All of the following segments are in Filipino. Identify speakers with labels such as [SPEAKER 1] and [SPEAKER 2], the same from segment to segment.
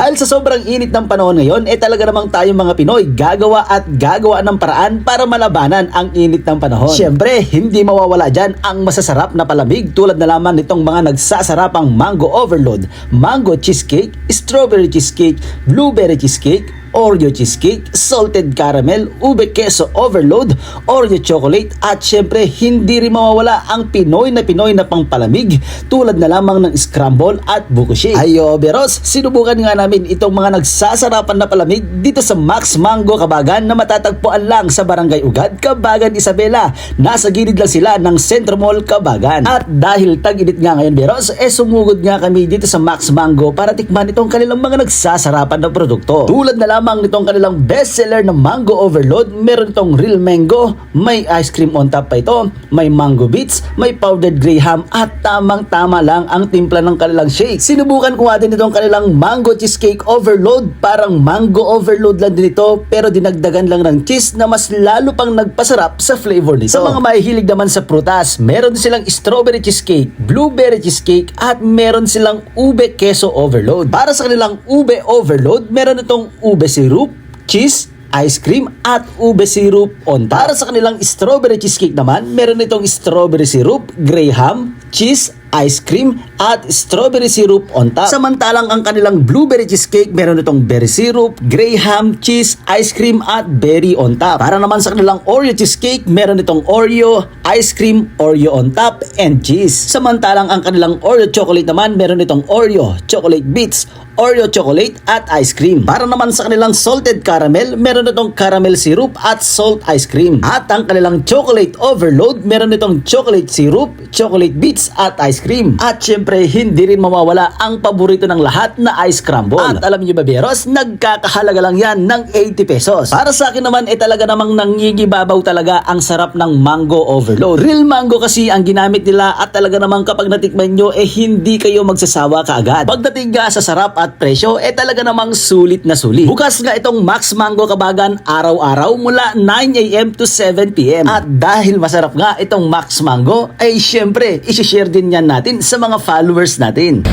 [SPEAKER 1] Dahil sa sobrang init ng panahon ngayon, eh talaga namang tayong mga Pinoy gagawa at gagawa ng paraan para malabanan ang init ng panahon. Siyempre, hindi mawawala dyan ang masasarap na palamig tulad na lamang nitong mga nagsasarapang mango overload, mango cheesecake, strawberry cheesecake, blueberry cheesecake, Oreo cheesecake, salted caramel, ube queso overload, Oreo chocolate at syempre hindi rin mawawala ang Pinoy na Pinoy na pangpalamig tulad na lamang ng scramble at buko shake. Ayo Beros, sinubukan nga namin itong mga nagsasarapan na palamig dito sa Max Mango Kabagan na matatagpuan lang sa Barangay Ugad, Kabagan Isabela. Nasa gilid lang sila ng Centro Mall Kabagan. At dahil tag-init nga ngayon Beros, eh sumugod nga kami dito sa Max Mango para tikman itong kanilang mga nagsasarapan na produkto. Tulad na lamang nitong kanilang bestseller na Mango Overload, meron itong real mango, may ice cream on top pa ito, may mango bits, may powdered graham at tamang-tama lang ang timpla ng kanilang shake. Sinubukan ko nga din itong kanilang mango cheesecake overload, parang mango overload lang din ito pero dinagdagan lang ng cheese na mas lalo pang nagpasarap sa flavor nito. Sa mga mahihilig naman sa prutas, meron silang strawberry cheesecake, blueberry cheesecake at meron silang ube queso overload. Para sa kanilang ube overload, meron itong ube syrup, cheese, ice cream at ube syrup on top. Para sa kanilang strawberry cheesecake naman, meron itong strawberry syrup, graham, cheese, ice cream at strawberry syrup on top. Samantalang ang kanilang blueberry cheesecake, meron itong berry syrup, graham, cheese, ice cream at berry on top. Para naman sa kanilang Oreo cheesecake, meron itong Oreo, ice cream, Oreo on top, and cheese. Samantalang ang kanilang Oreo chocolate naman, meron itong Oreo, chocolate bits, Oreo chocolate at ice cream. Para naman sa kanilang salted caramel, meron itong caramel syrup at salt ice cream. At ang kanilang chocolate overload, meron itong chocolate syrup, chocolate bits at ice cream. At syempre, hindi rin mawawala ang paborito ng lahat na ice crumble. At alam niyo ba, Beros, nagkakahalaga lang yan ng 80 pesos. Para sa akin naman, eh talaga namang nangigibabaw talaga ang sarap ng mango overload. Real mango kasi ang ginamit nila at talaga namang kapag natikman nyo, eh hindi kayo magsasawa kaagad. Pagdating nga sa sarap at presyo, eh talaga namang sulit na sulit. Bukas nga itong Max Mango Kabagan araw-araw mula 9am to 7pm. At dahil masarap nga itong Max Mango, ay syempre, isi-share din yan natin sa mga followers natin.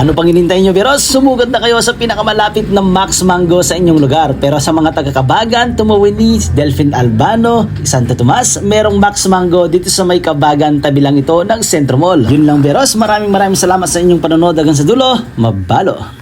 [SPEAKER 1] Ano pang hinintay nyo, Beros? Sumugod na kayo sa pinakamalapit na Max Mango sa inyong lugar. Pero sa mga taga-Kabagan, Tumawini, Delphin Albano, Santa Tomas, merong Max Mango dito sa may Kabagan, tabi lang ito ng Centro Mall. Yun lang, Beros. Maraming maraming salamat sa inyong panonood hanggang sa dulo. Mabalo!